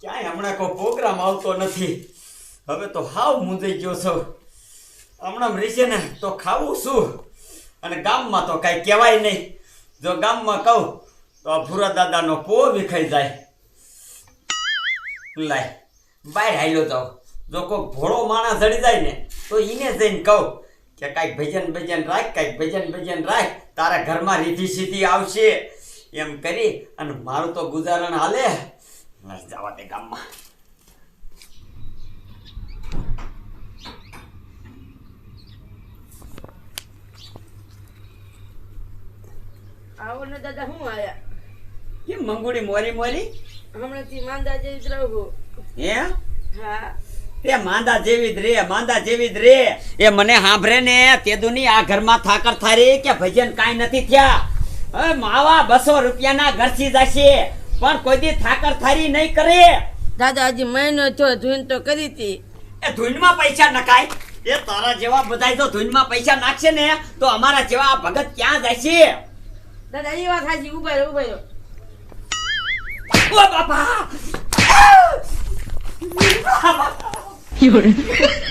ક્યાંય હમણાં કોઈ પ્રોગ્રામ આવતો નથી. હવે તો હાવ મૂંઝાઈ ગયો છો. હમણાં રીશે ને તો ખાવું શું અને ગામમાં તો કાંઈ કહેવાય નહીં. જો ગામમાં કહું, તો ભૂરા દાદાનો પો વિખાઈ જાય. લાય બહાર હાલ્યો જાઉં. જો કોઈ ભોળો માણસ જડી જાય ને, તો એને જઈને કહું કે કાંઈક ભજન ભજન રાખ, કાંઈક ભજન ભજન રાખ. તારા ઘરમાં રીધી સીધી આવશે. એમ કરી અને મારું તો ગુજારણ હાલે. જવા દે ગામમાં. આવો ને દાદા હું આયા? કેમ મંગુડી મોરી મોરી? હમણાંથી માંદા જેવી જ રહું હે. હા? તે માંદા જેવી જ રે માંદા જેવી જ રે. એ મને સાંભળે ને તે દુની આ ઘરમાં થાકર થારી કે ભજન કાંઈ નથી થયા. હવે માવા બસો રૂપિયાના ઘરથી જશે. પણ કોઈ દી થાકર થારી નહીં કરે. દાદા હજી મહિનો થયો ધૂન તો કરી હતી. એ ધૂનમાં પૈસા નખાય? એ તારા જેવા બધાય તો ધૂનમાં પૈસા નાખશે ને તો અમારા જેવા ભગત ક્યાં જશે? દાદા એ વાત સાચી ઊભા રહ્યો ઊભા રહ્યો ઓ બાપા!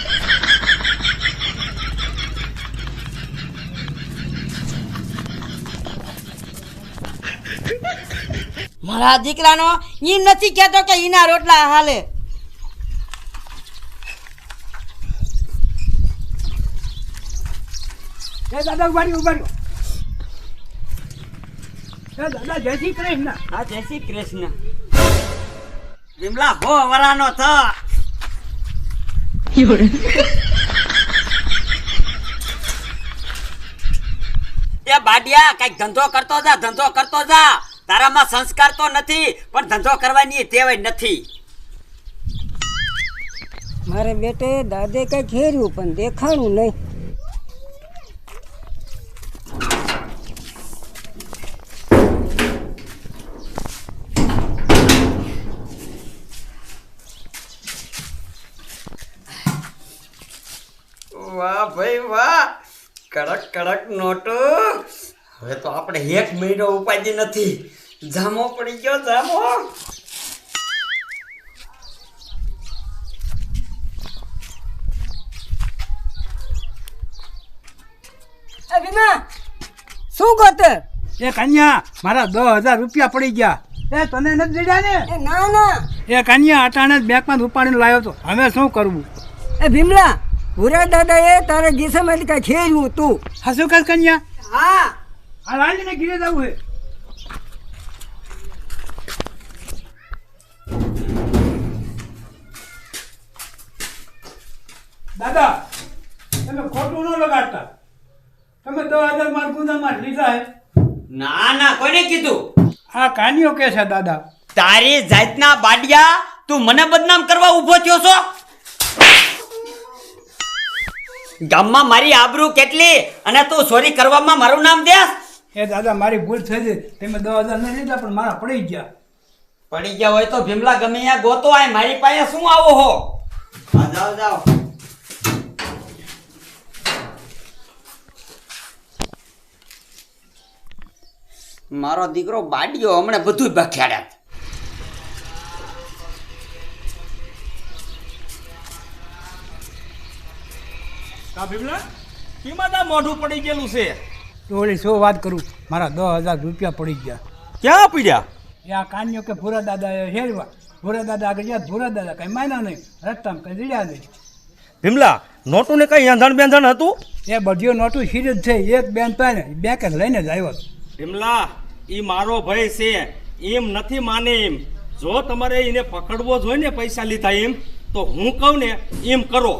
મારા દીકરાનો એમ નથી કહેતો કે ઈના રોટલા હાલે. એ દાદા ઊભા રહ્યો ઊભા રહ્યો. દાદા જય શ્રી કૃષ્ણ. હા જય શ્રી કૃષ્ણ. વિમલા હો વરાનો થ. એ બાડિયા કંઈક ધંધો કરતો જા ધંધો કરતો જા. તારામાં સંસ્કાર તો નથી પણ ધંધો કરવાની ટેવાય નથી. મારે બેટે દાદે કઈ હેર્યું પણ દેખાણું નહીં. વાહ ભાઈ વાહ. કડક કડક નોટો. હવે તો આપણે એક મહિનો ઉપાધિ નથી. જામો પડી ગયો જામો. એ શું ગોતે? એ કન્યા મારા દસ હજાર રૂપિયા પડી ગયા. એ તને નથી જડ્યા ને? એ ના ના. એ કન્યા અટાણે જ બેંકમાં ઉપાડીને લાવ્યો તો હવે શું કરવું? એ ભીમલા ભૂરા તારા તારે ગીસામાંથી કઈ ખેર્યું તું હસુ કસ કન્યા. હા. આ ને ઘીરે જવું હે. દાદા તમે ખોટું ન લગાડતા. તમે તો હજાર માર ગુદામાં લીધા હે. ના ના કોને કીધું? આ કાનિયો કે છે દાદા? તારી જાતના બાડિયા તું મને બદનામ કરવા ઊભો થયો છો? ગામમાં મારી આબરૂ કેટલી? અને તું ચોરી કરવામાં મારું નામ દેસ એ દાદા મારી ભૂલ થઈ ગઈ. તમે દસ હજાર નહીં લીધા પણ મારા પડી ગયા. પડી ગયા હોય તો ભીમલા ગમે ત્યાં ગોતો આય મારી પાસે શું આવો હો? હા, જાઓ જાઓ. મારો દીકરો બાડિયો હમણાં બધું બખ્યાડ્યા કા ભીમલા? કેમાં તા મોઢું પડી ગયેલું છે. ઓલી શું વાત કરું? મારા દસ હજાર રૂપિયા પડી ગયા. ક્યાં પીડ્યા એ આ કાન્યો કે ભૂરા દાદા હેરવા. ભૂરા દાદા આગળ ગયા. ભૂરા દાદા કઈ માન્યા નહીં. રસ્તામાં કઈ રીડ્યા નહીં. ભીમલા નોટું ને કઈ એંધણ બેંધણ હતું? એ બધીઓ નોટું સિરીજ છે. એક બેન ને બેંક જ લઈને જ આવ્યો ભીમલા ઈ મારો ભય છે. એમ નથી માને એમ. જો તમારે એને પકડવો જોઈએ ને પૈસા લીધા એમ તો હું કહું ને એમ કરો.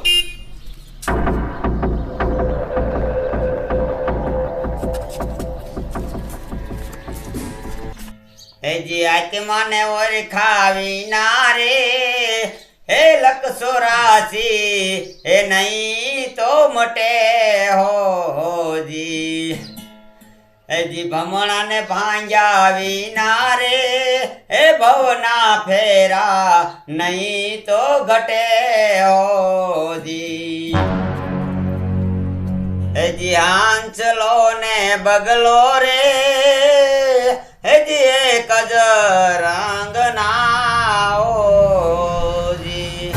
હેજી આત્માને ઓરખાવી ના રે, હે લક્ષોરાશી હે નહીં તો મટે હોજી હેજી ભમણાને ભાંજાવી ના રે, હે ભવના ફેરા નહીં તો ઘટે હોજી હેજી હાંચલો ને બગલો રે હજી એક જ રંગનાઓજી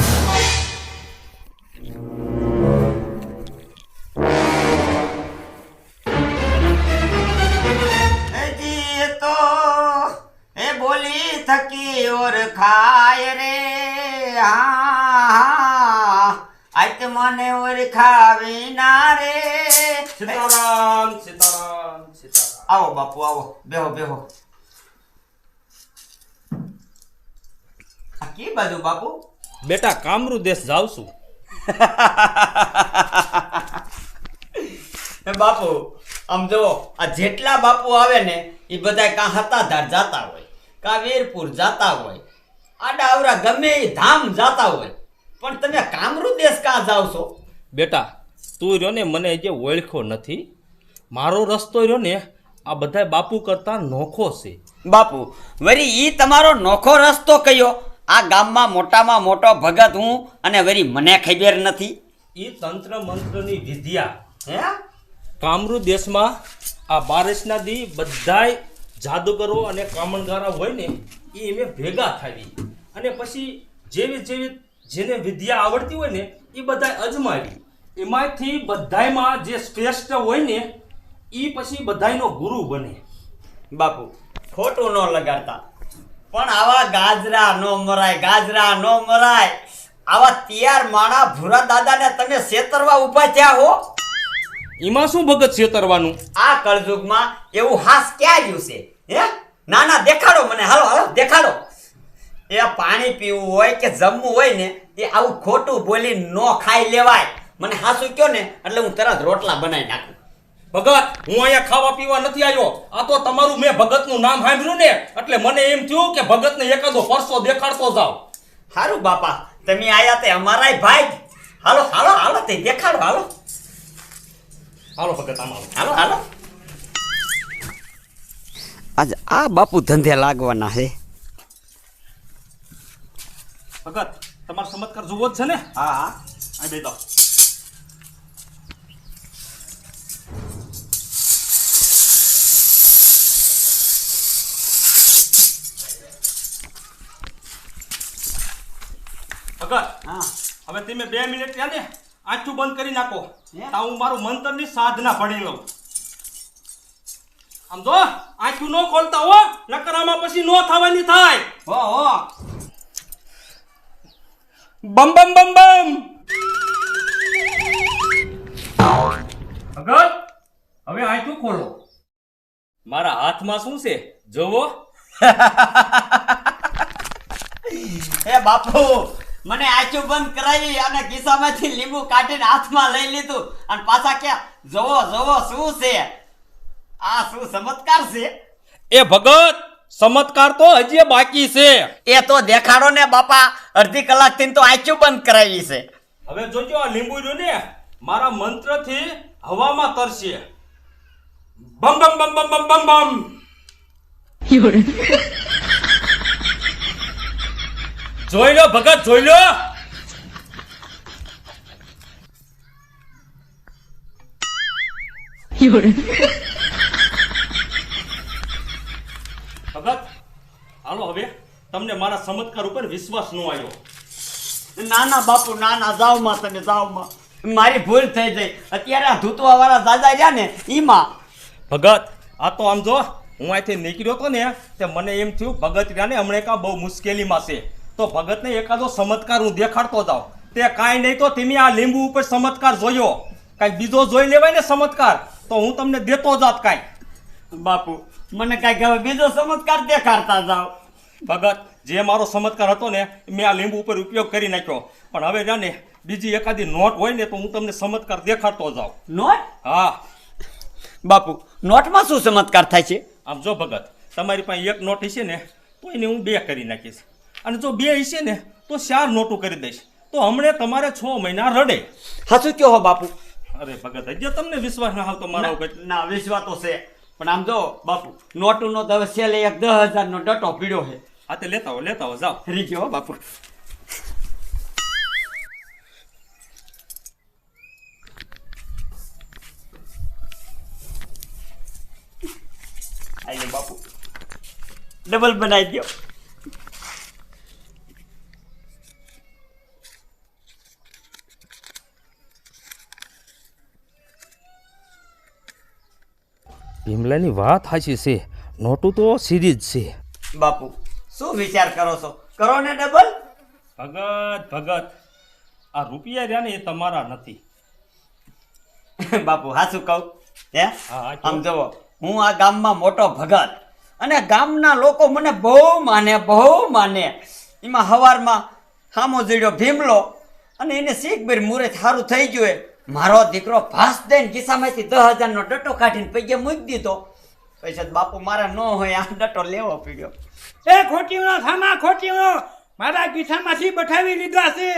જી તો એ બોલી થકી ઓર ખાય રે હા આજ મને ઓરખાવી ના રે સીતારામ સીતારામ સીતારામ. આવો બાપુ, આવો. બેહો બેહો. કી બાજુ બાપુ? બેટા કામરુ દેશ જાવ છું. બાપુ આમ જો આ જેટલા બાપુ આવે ને એ બધા કાં હતાધાર જાતા હોય કાં વીરપુર જાતા હોય આડા અવરા ગમે એ ધામ જાતા હોય. પણ તમે કામરૂ દેશ કાં જાવ છો? બેટા તું રહ્યો ને મને જે ઓળખ્યો નથી મારો રસ્તો રહ્યો ને આ બધા બાપુ કરતા નોખો છે. બાપુ વરી ઈ તમારો નોખો રસ્તો કયો? આ ગામમાં મોટામાં મોટો ભગત હું અને વરી મને ખબર નથી. એ તંત્ર મંત્રની વિદ્યા હે? કામરૂ દેશમાં આ બારિશના દી બધાય જાદુગરો અને કામણગારા હોય ને એ એમે ભેગા થાવી. અને પછી જેવી જેવી જેને વિદ્યા આવડતી હોય ને એ બધાય અજમાવી. એમાંથી બધાયમાં જે શ્રેષ્ઠ હોય ને એ પછી બધાયનો ગુરુ બને. બાપુ ખોટું ન લગાડતા. પણ આવા ગાજરા નો મરાય ગાજરા નો મરાય. આવા તૈયાર માણા ભૂરા દાદાને તમે છેતરવા ઊભા થયા હો. એમાં શું ભગત છેતરવાનું આ કળજુગમાં એવું હાસ ક્યાં જ્યું છે? હે? ના ના દેખાડો મને. હાલો હાલો દેખાડો. એ પાણી પીવું હોય કે જમવું હોય ને એ આવું ખોટું બોલી નો ખાઈ લેવાય. મને હાસું કયો ને એટલે હું તરત રોટલા બનાવી નાખું. ભગત હું અહીંયા ખાવા પીવા નથી આવ્યો. આ તો તમારું મેં ભગતનું નામ સાંભળ્યું ને. એટલે મને એમ થયું કે ભગતને એકાદો પરસો દેખાડતો જાવ હારું બાપા તમે આયા તે અમારાય ભાઈ. હાલો હાલો હાલો તે દેખાડો હાલો. હાલો ભગત આમાં હાલો. હાલો આજ આ બાપુ ધંધે લાગવાના છે. ભગત તમારો ચમત્કાર જોવો જ છે ને? હા હા. આ બે દો ભગત હા. હવે તમે બે મિનિટ ત્યાં ને આંખું બંધ કરી નાખો. તા હું મારું મંત્રની સાધના ભણી લઉં. આમ જો આંખું ન ખોલતા હો નકરામાં પછી નો થવાની થાય. હો હો. બમ બમ બમ બમ. ભગત હવે આંખું ખોલો. મારા હાથમાં શું છે? જોવો. એ બાપુ મને આંખો બંધ કરાવી અને ખિસ્સામાંથી લીંબુ કાઢીને હાથમાં લઈ લીધું. અને પાછા ક્યાં? જોવો જોવો શું છે? આ શું ચમત્કાર છે? એ ભગત ચમત્કાર તો હજી બાકી છે. એ તો દેખાડો ને બાપા અડધી કલાકથી તો આંખો બંધ કરાવી છે. હવે જોજો આ લીંબુ જો ને મારા મંત્રથી હવામાં તરશે. બમ બમ બમ બમ બમ બમ બમ. જોઈ લો, ભગત, જોઈ લો. ભગત, હાલો હવે. તમને મારા ચમત્કાર ઉપર વિશ્વાસ ન આવ્યો. ના ના બાપુ ના ના જાઓ માં તમે જાઓ માં મારી ભૂલ થઈ ગઈ અત્યારે આ ધૂતવા વાળા દાદા રહ્યા ને, ઈમાં. ભગત, આ તો આમ જો, હું અહીંથી નીકળ્યો હતો ને, તે મને એમ થયું, ભગત ને, હમણાં કાં બહુ મુશ્કેલીમાં છે. તો ભગતને એકાદો ચમત્કાર હું દેખાડતો જાઉં. તે કાંઈ નહીં તો તમે આ લીંબુ ઉપર ચમત્કાર જોયો. કાંઈક બીજો જોઈ લેવાય ને ચમત્કાર? તો હું તમને દેતો જાત કાંઈ. બાપુ મને કાંઈક હવે બીજો ચમત્કાર દેખાડતા જાઓ. ભગત જે મારો ચમત્કાર હતો ને મેં આ લીંબુ ઉપર ઉપયોગ કરી નાખ્યો. પણ હવે જાને બીજી એકાદી નોટ હોય ને તો હું તમને ચમત્કાર દેખાડતો જાઉં. નોટ? હા. બાપુ નોટમાં શું ચમત્કાર થાય છે? આમ જો ભગત તમારી પાસે એક નોટ હશે ને તો એને હું બે કરી નાખીશ. અને જો બે હશે ને તો ચાર નોટું કરી દઈશ. તો હમણે તમારે છ મહિના રડે. હાચું કયો હો બાપુ. અરે ભગત હજી તમને વિશ્વાસ ના આવતો મારા ના વિશ્વાસ તો છે. પણ આમ જો બાપુ નોટુનો તો હવે છેલ્લે એક દસ હજાર નો ડટો પીડ્યો છે. હા તે લેતા હો લેતા હો જાઓ. ફરી ગયો હો બાપુ. આઈ લે બાપુ. ડબલ બનાવી દો ભીમલાની વાત હાચી છે. નોટું તો સીધી જ છે. બાપુ શું વિચાર કરો છો? કરો ને ડબલ ભગત ભગત આ રૂપિયા રહ્યા ને એ તમારા નથી. બાપુ હા શું કહું? હે? આમ જુઓ હું આ ગામમાં મોટો ભગત અને ગામના લોકો મને બહુ માને બહુ માને. એમાં હવારમાં સામો જીડ્યો ભીમલો અને એને શીખબીર મુરત સારું થઈ ગયું. મારો દીકરો ભાસ દઈને ખિસ્સામાંથી દસ હજારનો ડટો કાઢીને પૈકે મૂકી દીધો. પછી તો બાપુ મારા ન હોય આ ડટો લેવો પીડ્યો. એ ખોટીનો થામા ખોટીનો મારા ખિસ્સામાંથી બઠાવી લીધા છે.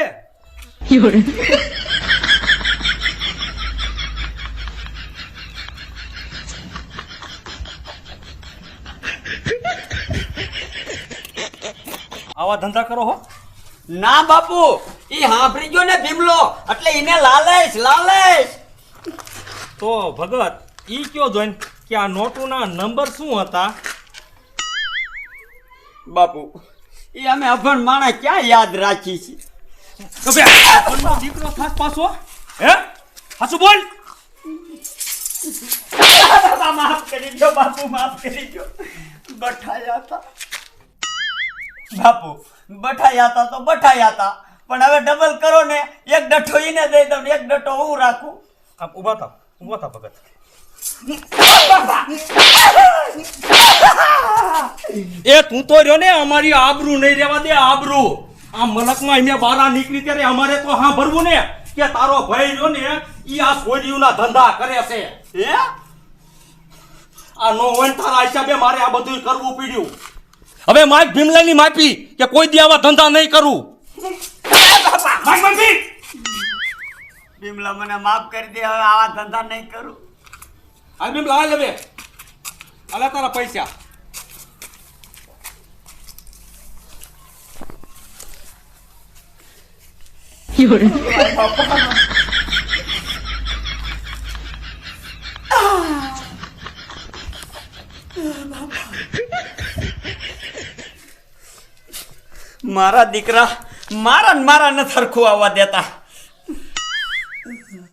આવા ધંધા કરો હો. ના બાપુ એ હાંભળી ગયો ને ભીમલો. એટલે એને લાલેશ લાલેશ તો ભગત ઈ કયો જોઈન કે આ નોટોના નંબર શું હતા? બાપુ એ અમે અભણ માણા ક્યાં યાદ રાખી છે? તો બે આપણનો દીકરો થાસ પાછો? હે? હાચું બોલ. માફ કરી દો બાપુ માફ કરી દો. બઠાયા હતા. બાપુ બઠાયા હતા તો બઠાયા હતા પણ હવે ડબલ કરો ને, એક ડઠો ઈને દઈ દઉં એક ડઠો હું રાખું. આપ ઊભા થા ઊભા થા ભગત. એ તું તો રહ્યો ને, અમારી આબરૂ નહીં રહેવા દે, આબરૂ. આ મલકમાં અમે બારા નીકળી ત્યારે અમારે તો હા ભરવું ને કે તારો ભાઈ રહ્યો ને, ઈ આ સોડિયુંના ધંધા કરે છે. હે? આ નો હોય તારા હિસાબે મારે આ બધું કરવું પડ્યું. હવે માય ભીમલાની માફી કે કોઈ દી આવા ધંધા નહીં કરું. ભીમલા મને માફ કરી દે હવે આવા ધંધા નહીં કરું. હા ભીમલા હાલ લેવે આલે તારા પૈસા. મારા દીકરા મારા મારા ન સરખું આવવા દેતા.